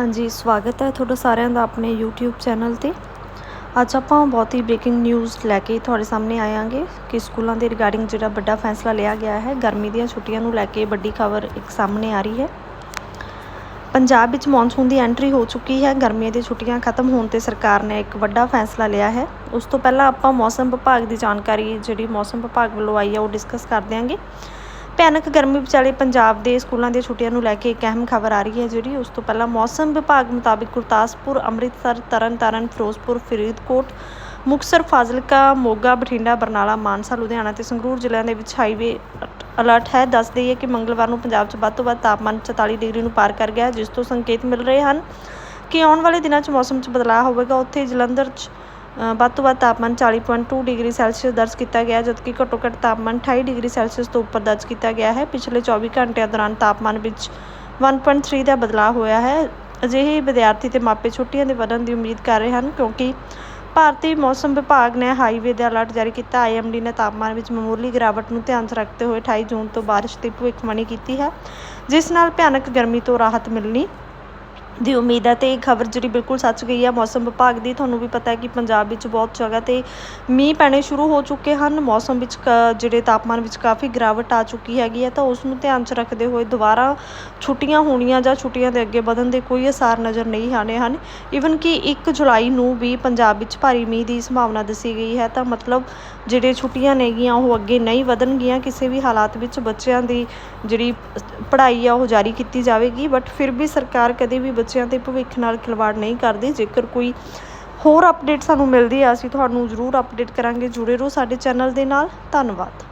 ਹਾਂਜੀ, ਸਵਾਗਤ ਹੈ ਤੁਹਾਡਾ ਸਾਰਿਆਂ ਦਾ ਆਪਣੇ YouTube ਚੈਨਲ ਤੇ। ਅੱਜ ਆਪਾਂ ਬਹੁਤ ਹੀ ਬ੍ਰੇਕਿੰਗ ਨਿਊਜ਼ ਲੈ ਕੇ ਤੁਹਾਡੇ ਸਾਹਮਣੇ ਆਇਆਂਗੇ ਕਿ ਸਕੂਲਾਂ ਦੇ ਰਿਗਾਰਡਿੰਗ ਜਿਹੜਾ ਵੱਡਾ ਫੈਸਲਾ ਲਿਆ ਗਿਆ ਹੈ, ਗਰਮੀ ਦੀਆਂ ਛੁੱਟੀਆਂ ਨੂੰ ਲੈ ਕੇ ਵੱਡੀ ਖਬਰ ਇੱਕ ਸਾਹਮਣੇ ਆ ਰਹੀ ਹੈ। ਪੰਜਾਬ ਵਿੱਚ ਮੌਨਸੂਨ ਦੀ ਐਂਟਰੀ ਹੋ ਚੁੱਕੀ ਹੈ, ਗਰਮੀਆਂ ਦੀਆਂ ਛੁੱਟੀਆਂ ਖਤਮ ਹੋਣ ਤੇ ਸਰਕਾਰ ਨੇ ਇੱਕ ਵੱਡਾ ਫੈਸਲਾ ਲਿਆ ਹੈ। ਉਸ ਤੋਂ ਪਹਿਲਾਂ ਆਪਾਂ ਮੌਸਮ ਵਿਭਾਗ ਦੀ ਜਾਣਕਾਰੀ ਜਿਹੜੀ ਮੌਸਮ ਵਿਭਾਗ ਵੱਲੋਂ ਆਈ ਹੈ, ਉਹ ਡਿਸਕਸ ਕਰ ਦਿਆਂਗੇ ਭਿਆਨਕ ਗਰਮੀ ਵਿਚਾਲੇ ਪੰਜਾਬ ਦੇ ਸਕੂਲਾਂ ਦੀਆਂ ਛੁੱਟੀਆਂ ਨੂੰ ਲੈ ਕੇ ਇੱਕ ਅਹਿਮ ਖਬਰ ਆ ਰਹੀ ਹੈ ਜਿਹੜੀ ਉਸ ਤੋਂ ਪਹਿਲਾਂ ਮੌਸਮ ਵਿਭਾਗ ਮੁਤਾਬਿਕ ਗੁਰਦਾਸਪੁਰ, ਅੰਮ੍ਰਿਤਸਰ, ਤਰਨਤਾਰਨ, ਫਿਰੋਜ਼ਪੁਰ, ਫਰੀਦਕੋਟ, ਮੁਕਤਸਰ, ਫਾਜ਼ਿਲਕਾ, ਮੋਗਾ, ਬਠਿੰਡਾ, ਬਰਨਾਲਾ, ਮਾਨਸਾ, ਲੁਧਿਆਣਾ ਤੇ ਸੰਗਰੂਰ ਜ਼ਿਲ੍ਹਿਆਂ ਦੇ ਵਿੱਚ ਹਾਈਵੇ ਅਲਰਟ ਹੈ। ਦੱਸ ਦਈਏ ਕਿ ਮੰਗਲਵਾਰ ਨੂੰ ਪੰਜਾਬ 'ਚ ਵੱਧ ਤੋਂ ਵੱਧ ਤਾਪਮਾਨ 44 ਡਿਗਰੀ ਨੂੰ ਪਾਰ ਕਰ ਗਿਆ ਜਿਸ ਤੋਂ ਸੰਕੇਤ ਮਿਲ ਰਹੇ ਹਨ ਕਿ ਆਉਣ ਵਾਲੇ ਦਿਨਾਂ 'ਚ ਮੌਸਮ 'ਚ ਬਦਲਾਅ ਹੋਵੇਗਾ। ਉੱਥੇ ਜਲੰਧਰ 'ਚ ਵੱਧ ਤੋਂ ਵੱਧ ਤਾਪਮਾਨ 40.2 ਡਿਗਰੀ ਸੈਲਸੀਅਸ ਦਰਜ ਕੀਤਾ ਗਿਆ ਹੈ, ਜਦਕਿ ਘੱਟੋ ਘੱਟ ਤਾਪਮਾਨ 28 ਡਿਗਰੀ ਸੈਲਸੀਅਸ ਤੋਂ ਉੱਪਰ ਦਰਜ ਕੀਤਾ ਗਿਆ ਹੈ। ਪਿਛਲੇ 24 ਘੰਟਿਆਂ ਦੌਰਾਨ ਤਾਪਮਾਨ ਵਿੱਚ 1.3 ਦਾ ਬਦਲਾਅ ਹੋਇਆ ਹੈ। ਅਜਿਹੇ ਵਿਦਿਆਰਥੀ ਤੇ ਮਾਪੇ ਛੁੱਟੀਆਂ ਦੇ ਵਧਣ ਦੀ ਉਮੀਦ ਕਰ ਰਹੇ ਹਨ ਕਿਉਂਕਿ ਭਾਰਤੀ ਮੌਸਮ ਵਿਭਾਗ ਨੇ ਹਾਈਵੇ ਦਾ ਅਲਰਟ ਜਾਰੀ ਕੀਤਾ। ਆਈਐਮਡੀ ਨੇ ਤਾਪਮਾਨ ਵਿੱਚ ਮਾਮੂਲੀ ਗਿਰਾਵਟ ਨੂੰ ਧਿਆਨ 'ਚ ਰੱਖਦੇ ਹੋਏ 28 ਜੂਨ ਤੋਂ ਬਾਰਿਸ਼ ਦੀ ਭਵਿੱਖਬਾਣੀ ਕੀਤੀ ਹੈ ਜਿਸ ਨਾਲ ਭਿਆਨਕ ਗਰਮੀ ਤੋਂ ਰਾਹਤ ਮਿਲਣੀ ਦੀ ਉਮੀਦ ਹੈ ਤੇ ਇਹ ਖਬਰ ਜਿਹੜੀ ਬਿਲਕੁਲ ਸੱਚ ਗਈ ਹੈ, ਮੌਸਮ ਵਿਭਾਗ ਦੀ ਤੁਹਾਨੂੰ ਵੀ ਪਤਾ ਹੈ ਕਿ ਪੰਜਾਬ ਵਿੱਚ ਬਹੁਤ ਜਗ੍ਹਾ ਤੇ ਮੀਂਹ ਪੈਣੇ ਸ਼ੁਰੂ ਹੋ ਚੁੱਕੇ ਹਨ। ਮੌਸਮ ਵਿੱਚ ਕ- ਜਿਹੜੇ ਤਾਪਮਾਨ ਵਿੱਚ ਕਾਫੀ ਗਿਰਾਵਟ ਆ ਚੁੱਕੀ ਹੈਗੀ ਹੈ ਤਾਂ ਉਸ ਨੂੰ ਧਿਆਨ 'ਚ ਰੱਖਦੇ ਹੋਏ ਦੁਬਾਰਾ ਛੁੱਟੀਆਂ ਹੋਣੀਆਂ ਜਾਂ ਛੁੱਟੀਆਂ ਦੇ ਅੱਗੇ ਵਧਣ ਦੇ ਕੋਈ ਅਸਾਰ ਨਜ਼ਰ ਨਹੀਂ ਆਣੇ ਹਨ। ਈਵਨ ਕਿ 1 ਜੁਲਾਈ ਨੂੰ ਵੀ ਪੰਜਾਬ ਵਿੱਚ ਭਾਰੀ ਮੀਂਹ ਦੀ ਸੰਭਾਵਨਾ ਦੱਸੀ ਗਈ ਹੈ ਤਾਂ ਮਤਲਬ ਜਿਹੜੇ ਛੁੱਟੀਆਂ ਨੇਗੀਆਂ ਉਹ ਅੱਗੇ ਨਹੀਂ ਵਧਣਗੀਆਂ। ਕਿਸੇ ਵੀ ਹਾਲਾਤ ਵਿੱਚ ਬੱਚਿਆਂ ਦੀ ਜਿਹੜੀ ਪੜ੍ਹਾਈ ਆ, ਉਹ ਜਾਰੀ ਕੀਤੀ ਜਾਵੇਗੀ। ਬਟ ਫਿਰ ਵੀ ਸਰਕਾਰ ਕਦੇ ਵੀ ਬੱਚਿਆਂ ਦੇ ਭਵਿੱਖ ਨਾਲ ਖਿਲਵਾੜ ਨਹੀਂ ਕਰਦੀ। ਜੇਕਰ ਕੋਈ ਹੋਰ ਅਪਡੇਟ ਸਾਨੂੰ ਮਿਲਦੀ ਆ, ਅਸੀਂ ਤੁਹਾਨੂੰ ਜ਼ਰੂਰ ਅਪਡੇਟ ਕਰਾਂਗੇ। ਜੁੜੇ ਰਹੋ ਸਾਡੇ ਚੈਨਲ ਦੇ ਨਾਲ। ਧੰਨਵਾਦ।